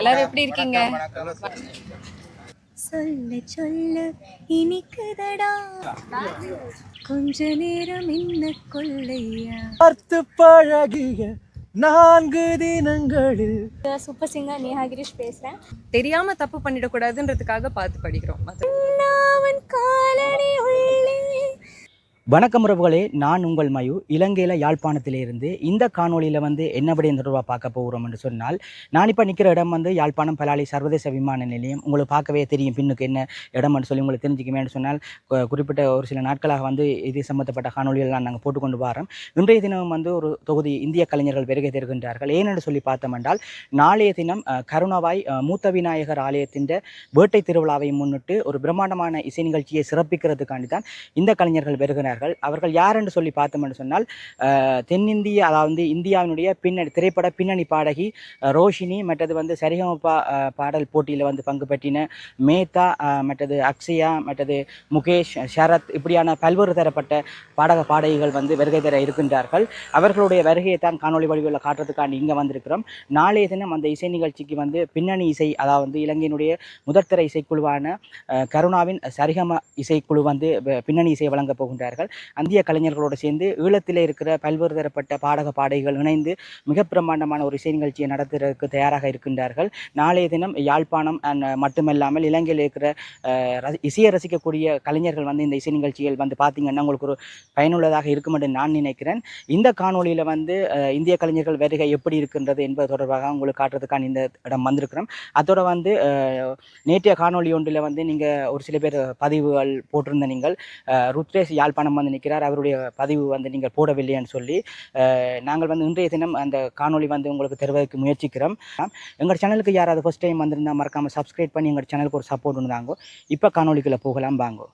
எல்லாரும் எப்படி இருக்கீங்க? சொல்ல சொல்ல இனிக்குதடா. கொஞ்ச நேரம் என்ன கொள்ளையா? பார்த்து பழகிய நான்கு தினங்களில். சூப்பர் சிங்கர் நேஹா கிரீஷ் பேசுறேன். தெரியாம தப்பு பண்ணிடக்கூடாதுன்றதுக்காக பார்த்து படிக்கிறோம். அவன் காலடி உள்ளே வணக்கம் உறவுகளே நான் உங்கள் மயு. இலங்கையில் யாழ்ப்பாணத்திலிருந்து இந்த காணொளியில் வந்து என்ன விடயம் தொடர்பாக பார்க்க போகிறோம் என்று சொன்னால் நான் இப்போ நிற்கிற இடம் வந்து யாழ்ப்பாணம் பலாலி சர்வதேச விமான நிலையம். உங்களுக்கு பார்க்கவே தெரியும் பின்னுக்கு என்ன இடம்னு சொல்லி உங்களுக்கு தெரிஞ்சுக்குமேன்னு சொன்னால் குறிப்பிட்ட ஒரு சில நாட்களாக வந்து இது சம்மந்தப்பட்ட காணொளிகள்லாம் நாங்கள் போட்டுக்கொண்டு வரோம். இன்றைய தினம் வந்து ஒரு தொகுதி இந்திய கலைஞர்கள் வருகை தருகின்றார்கள். ஏனென்று சொல்லி பார்த்தோம் என்றால் நாளைய தினம் கருணாவாய் மூத்த விநாயகர் ஆலயத்தின் வேட்டை திருவிழாவை முன்னிட்டு ஒரு பிரம்மாண்டமான இசை நிகழ்ச்சியை சிறப்பிக்கிறதுக்காண்டி தான் இந்த கலைஞர்கள் வருகிறார்கள். அவர்கள் யார் என்று சொல்லி பார்த்தோம் என்று சொன்னால் தென்னிந்திய அதாவது இந்தியாவினுடைய பின்னணி திரைப்பட பின்னணி பாடகி ரோஷினி மற்றது வந்து சரிகமபா பாடல் போட்டியில் வந்து பங்கு பெற்றின மேத்தா மற்றது அக்ஷயா மற்றது முகேஷ் ஷரத் இப்படியான பல்வேறு தரப்பட்ட பாடக பாடகிகள் வந்து வருகை தர இருக்கின்றார்கள். அவர்களுடைய வருகையை தான் காணொலி வடிவில் காட்டுறதுக்காண்டி இங்கே வந்திருக்கிறோம். நாளைய தினம் அந்த இசை நிகழ்ச்சிக்கு வந்து பின்னணி இசை அதாவது இலங்கையினுடைய முதற்தர இசைக்குழுவான கருணாவின் சரிகம இசைக்குழு வந்து பின்னணி இசை வழங்கப் போகின்றார்கள். அந்திய கலைஞர்களோடு சேர்ந்து ஈழத்தில் இருக்கிற பல்வேறு தரப்பட்ட பாடக பாடகிகள் இணைந்து மிக பிரம்மாண்டமான ஒரு இசை நிகழ்ச்சியை நடத்துவதற்கு தயாராக இருக்கின்றார்கள். நாளைய தினம் யாழ்ப்பாணம் மட்டுமல்லாமல் இலங்கையில் இருக்கிற இசையை ரசிக்கக்கூடிய கலைஞர்கள் வந்து இந்த இசை நிகழ்ச்சிகள் வந்து பார்த்தீங்கன்னா உங்களுக்கு ஒரு பயனுள்ளதாக இருக்கும் என்று நான் நினைக்கிறேன். இந்த காணொலியில் வந்து இந்திய கலைஞர்கள் வருகை எப்படி இருக்கின்றது என்பது தொடர்பாக உங்களுக்கு காட்டுறதுக்கான இந்த இடம் வந்திருக்கிறோம். அதோட வந்து நேற்றைய காணொலி ஒன்றில் வந்து நீங்கள் ஒரு சில பேர் பதிவுகள் போட்டிருந்த நீங்கள் ருத்ரேஷ் யாழ்ப்பாணம் வந்து நிற்கிறார். அவருடைய பதிவு வந்து நீங்கள் போடவில்லைன்னு சொல்லி நாங்கள் வந்து இன்றைய தினம் அந்த காணொளி வந்து உங்களுக்கு தருவதற்கு முயற்சிக்கிறோம். எங்கள் சேனலுக்கு யாராவது ஃபஸ்ட் டைம் வந்திருந்தால் மறக்காமல் சப்ஸ்கிரைப் பண்ணி எங்கள் சேனலுக்கு ஒரு சப்போர்ட் இருந்தாங்க இப்போ காணொலிக்குள்ளே போகலாம் வாங்கோ.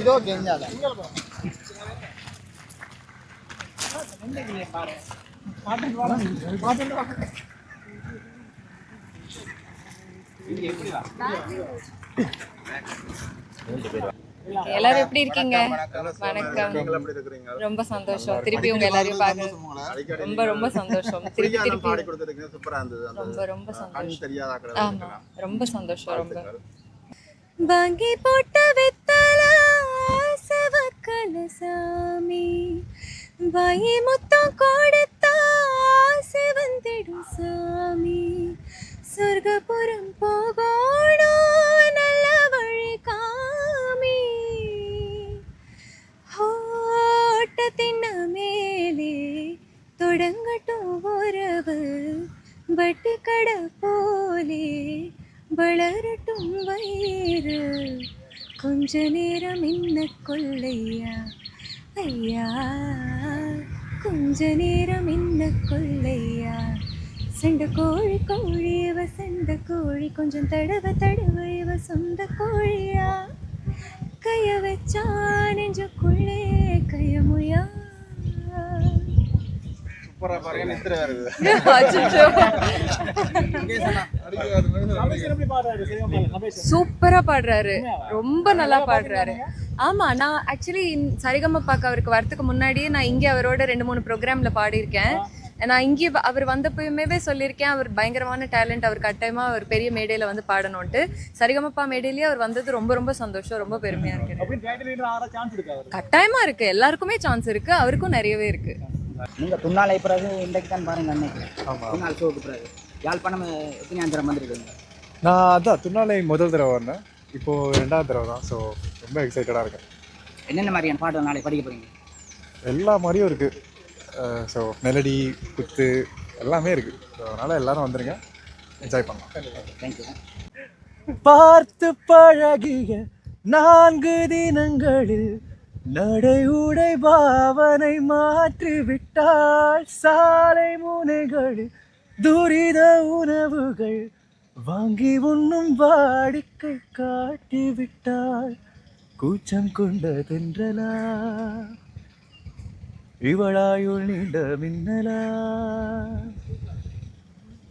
இதோ தெரிஞ்சாதான் எல்லாரும் எப்படி இருக்கீங்க? வணக்கம். ரொம்ப சந்தோஷம். திருப்பி உங்க எல்லாரையும் பார்க்க ரொம்ப ரொம்ப சந்தோஷம். திருப்பி திருப்பி. ரொம்ப ரொம்ப சந்தோஷம். ஆமா. ரொம்ப சந்தோஷம் ரொம்ப. வாங்கி போட்ட வாயி முத்தம் கொடுத்தா சிவந்திடும் சாமி. சொர்க்கபுரம் போகணும் நல்ல வழி காமி. ஓட்டத்தின் மேலே தொடங்கட்டும் உறவு பட்டு கடை போலே வளரட்டும் வயிறு. கொஞ்ச நேரம் என்ன கொள்ளையா ஐயா. கொஞ்ச நேரம் என்ன கொள்ளையா? சண்டை கோழி கோழி இவ சண்டை கோழி. கொஞ்சம் தடவ தடவ இவ சொந்த கோழியா? கைய வச்சா நெஞ்சுக்குள்ளே கையமுயா அச்சச்சோ. சூப்பரா பாடுறாரு. ரொம்ப நல்லா பாடுறாரு. ஆமா நான் ஆக்சுவலி சரிகமப்பாக்கு அவருக்கு வரதுக்கு முன்னாடியே நான் இங்கே அவரோட ரெண்டு மூணு ப்ரோக்ராம்ல பாடியிருக்கேன். நான் இங்கே அவர் வந்தப்பயுமே சொல்லியிருக்கேன் அவர் பயங்கரமான டேலண்ட் அவர் கட்டாயமா அவர் பெரிய மேடையில வந்து பாடணும்ட்டு சரிகமப்பா மேடையிலேயே அவர் வந்தது ரொம்ப ரொம்ப சந்தோஷம் ரொம்ப பெருமையா இருக்கு கட்டாயமா இருக்கு எல்லாருக்குமே சான்ஸ் இருக்கு அவருக்கும் நிறையவே இருக்கு. நீங்கள் துண்ணாலை பிறகு இன்றைக்கு தான் பாருங்க துண்ணால் ஷோக்கு பிறகு. யாழ்ப்பாணம் எத்தனை அந்தரம் வந்திருக்குங்க? நான் அதான் துன்னாலை முதல் தடவை வந்தேன். இப்போது ரெண்டாவது தடவை தான் ஸோ ரொம்ப எக்ஸைட்டடாக இருக்கேன். என்னென்ன மாதிரியான பாட்டு நாளை படிக்க போகிறீங்க எல்லா மாதிரியும் இருக்குது ஸோ மெலடி குத்து எல்லாமே இருக்குது ஸோ அதனால் எல்லாரும் வந்துருங்க. என்ஜாய் பண்ணலாம். தேங்க்யூ பார்த்து பழகிய நான்கு தினங்களில் நடை உடை பாவனை மாற்றி விட்டாள் சாலை முனைகளில் துரித உணவுகள் வாங்கி உண்ணும் வாடிக்கை காட்டி விட்டாள் கூச்சம் கொண்டதென்றலா? இவளாயுள் நீண்ட மின்னலா?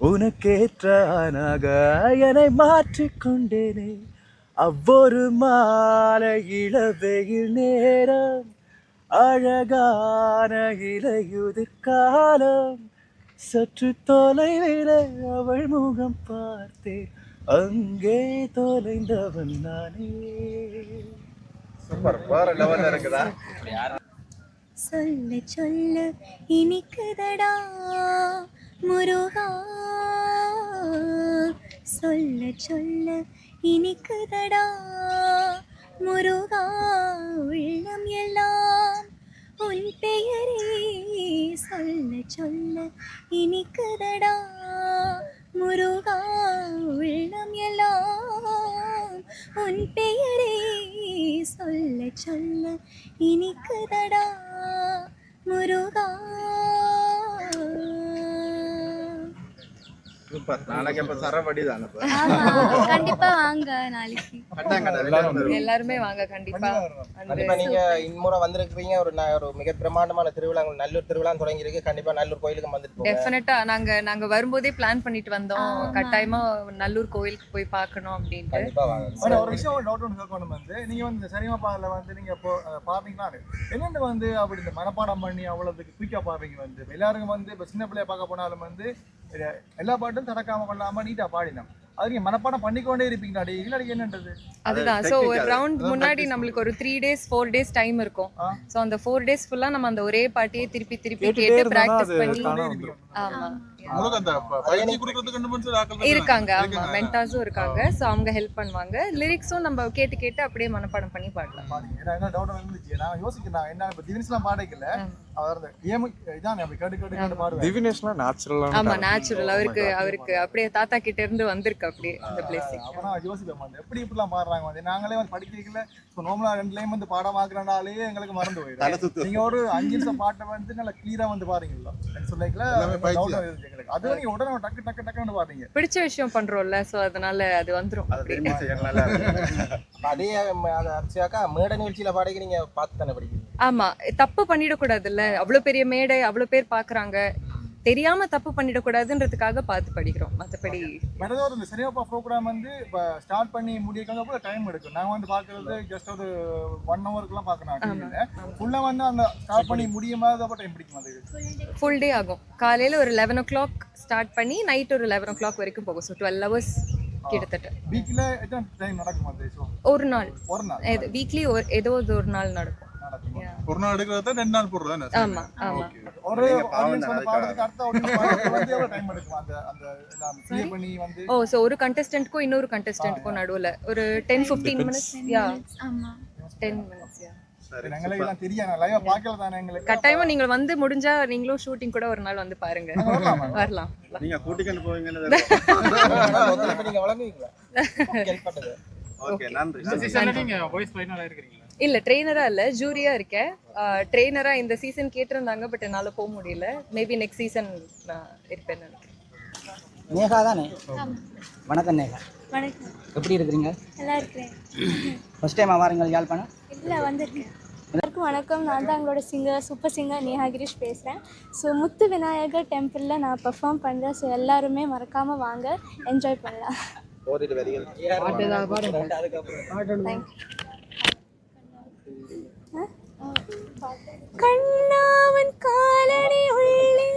உனக்கேற்றானாக என்னை மாற்றிக்கொண்டேனே. அவ்வொரு மாலை இளவெயில் நேரம் அழகான இலையுதிர்காலம் காலம் சற்று தொலைவிலே அவள் முகம் பார்த்தேன் அங்கே தொலைந்தவன் நானே. சூப்பர். வேற லெவல்ல இருக்குதா சொல்ல சொல்ல இனிக்குதடா முருகா. சொல்ல சொல்ல இனிக்குதடா முருகா. உள்ளம் எல்லாம் உன் பெயரே சொல்ல சொல்ல இனிக்குதடா. முருகா உள்ளம் எல்லாம் உன் பெயரே சொல்ல சொல்ல இனிக்குதடா. முருகா சூப்பர். நாளைக்கு அப்ப சரவடி தானே ஆமா. கண்டிப்பா வாங்க நாளைக்கு. எல்லாருமே வாங்க கண்டிப்பா. கண்டிப்பா நீங்க இன்முறை வந்திருக்கிறீங்க. ஒரு மிக பிரமாண்டமான திருவிழா நல்லூர் திருவிழா தொடங்கி இருக்கு கண்டிப்பா நல்லூர் கோயிலுக்கு வந்துட்டு போங்க. டெஃபினட்டா நாங்க நாங்க வரும்போதே பிளான் பண்ணிட்டு வந்தோம். கட்டாயமா நல்லூர் கோயிலுக்கு போய் பார்க்கணும் அப்படின்ட்டு. கண்டிப்பா வாங்க. ஆனா ஒரு விஷயம் டவுட் ஒன்று கேட்கணும் வந்து நீங்க வந்து சரிமா பாடல வந்து நீங்க பாடுறீங்களா என்னென்ன வந்து அப்படி இந்த மனப்பாடம் பண்ணி அவ்வளவுக்கு குயிக்கா பாடுறீங்க வந்து? எல்லாருக்கும் வந்து இப்போ சின்ன பிள்ளைய பார்க்க போனாலும் வந்து எல்லா பாட்டும் தடக்காம கொள்ளாம நீட்டா பாடினோம். அது நீங்க மனப்பாடம் பண்ணிக்கொண்டே இருப்பீங்களா டே இல்லாட்டி என்னன்றது? அதுதான். சோ ஒரு ரவுண்ட் முன்னாடி நம்மளுக்கு ஒரு three days four days time இருக்கும். சோ அந்த ஃபோர் டேஸ் ஃபுல்லா நம்ம அந்த ஒரே பாட்டியே திருப்பி திருப்பி கேட்டு பிராக்டிஸ் பண்ணி தானா இருக்காங்க ஆமா. மென்டாஸும் இருக்காங்க. சோ அவங்க ஹெல்ப் பண்ணுவாங்க. லிரிக்ஸும் நம்ம கேட்டு கேட்டு அப்படியே மனப்பாடம் பண்ணி பாடலாம். என்ன டவுட் இருந்துச்சு நான் யோசிக்கிறேன் என்ன இப்போ திவின்ஸ்லாம் பாடைக்கல. ஆமா. நேச்சுரல் அவருக்கு அவருக்கு அப்படியே தாத்தா கிட்ட இருந்து வந்திருக்கு அப்படியே அந்த பிளேசிங் எப்படி இப்படிலாம் பாடுறாங்க வந்து? நாங்களே வந்து படிக்கிறீங்கள நார்மலா ரெண்டு லைன் வந்து பாடமாக்குறனாலே எங்களுக்கு மறந்து போயிடும். நீங்க ஒரு அஞ்சு நிமிஷம் பாட்டை வந்து நல்லா கிளியரா வந்து பாருங்களா சொல்லிக்கல? எங்களுக்கு அது நீங்க உடனே டக்கு டக்கு டக்குன்னு பாடுறீங்க பிடிச்ச விஷயம் பண்றோம்ல சோ அதனால அது வந்துரும். அதே அது அரிசியாக்கா மேடை நிகழ்ச்சியில பாடைக்கு நீங்க பார்த்து தானே படிக்கிறீங்க? ஆமா. தப்பு பண்ணிடக்கூடாதுல்ல. அவ்வளவு பெரிய மேடை அவ்வளவு பேர் பாக்குறாங்க. தெரியாம தப்பு பண்ணிடக்கூடாதுன்றதுக்காக பார்த்து படிக்கிறோம். மத்தபடி மெனதோர் இந்த சினிமா ப்ரோக்ராம் வந்து இப்போ ஸ்டார்ட் பண்ணி முடியக்காங்க கூட டைம் எடுக்கும். நாங்க வந்து பார்க்கறது ஜஸ்ட் ஒரு ஒன் ஹவருக்குலாம் பார்க்கணும் ஃபுல்லாக வந்து அந்த ஸ்டார்ட் பண்ணி முடியும் அப்போ டைம் பிடிக்கும் அது. ஃபுல் டே ஆகும். காலையில ஒரு லெவன் ஓ கிளாக் ஸ்டார்ட் பண்ணி நைட் ஒரு லெவன் ஓ கிளாக் வரைக்கும் போகும். ஸோ டுவெல் ஹவர்ஸ் கிட்டத்தட்ட. வீக்கில் எத்தனை டைம் நடக்கும் அது? ஷோ ஒரு நாள். ஒரு நாள். வீக்லி ஒரு ஏதோ ஒரு ஒரு நாள் நடக்கும். ஒரு நாள் எடுக்கிறத ரெண்டு நாள் போடுறது தானே ஆமா ஆமா. ஒரு ஆடியன்ஸ் வந்து பாடுறதுக்கு அடுத்த ஆடியன்ஸ் பாடுறதுக்கு வந்து எவ்வளோ டைம் எடுக்கும்? அந்த அந்த எல்லாம் clear பண்ணி வந்து ஓ ஸோ ஒரு கண்டஸ்டன்ட்க்கும் இன்னொரு கண்டஸ்டன்ட்க்கும் நடுவுல. ஒரு டென் ஃபிஃப்டீன் மினிட்ஸ் யா ஆமா. யா கட்டாயமா நீங்கள் வந்து முடிஞ்சா நீங்களும் ஷூட்டிங் கூட ஒரு நாள் வந்து பாருங்க. வரலாம் நீங்க கூட்டிக்கொண்டு போவீங்கன்னு ஒத்துழைப்பு நீங்க பண்ணுது ஓகே நன்றி. இல்ல ட்ரெயினரா இல்ல ஜூரியா இருக்கேன். ட்ரெயினரா இந்த சீசன் கேட்டிருந்தாங்க பட் என்னால போக முடியல. மேபி நெக்ஸ்ட் சீசன் நான் இருப்பேன்னு நினைக்கிறேன். நேகா தானே? வணக்கம் நேகா. வணக்கம். எப்படி இருக்கிறீங்க? நல்லா இருக்கிறேன். ஃபர்ஸ்ட் டைம் வாருங்கள் யாழ்ப்பாணம்? இல்லை வந்திருக்கேன். எல்லாருக்கும் வணக்கம். நான் தான் எங்களோட singer super singer Neha Girish பேசுகிறேன் ஸோ முத்து விநாயகர் டெம்பிளில் நான் பெர்ஃபார்ம் பண்ணுறேன் ஸோ எல்லாருமே மறக்காமல் வாங்க. என்ஜாய் பண்ணலாம். கண்ணாவன் காலடி உள்ளே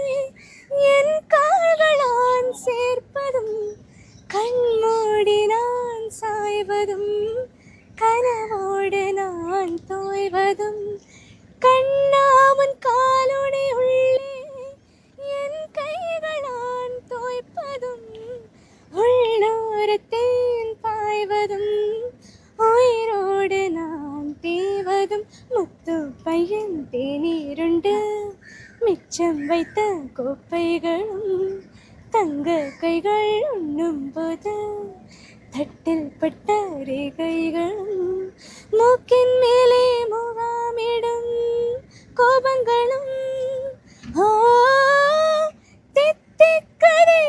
என் கால்களான் சேர்ப்பதும் கண்மூடி நான் சாய்வதும் கனவோடு நான் தோய்வதும். കോപ്പൈകളും തങ്ക കൈകൾ ഉണ്ണുമ്പോത് തട്ടിൽപ്പെട്ട രേഖകളും മൂക്കിൻ മേലെ മുഖാമിടും കോപങ്ങളും. ഓ തെറ്റിക്കരേ.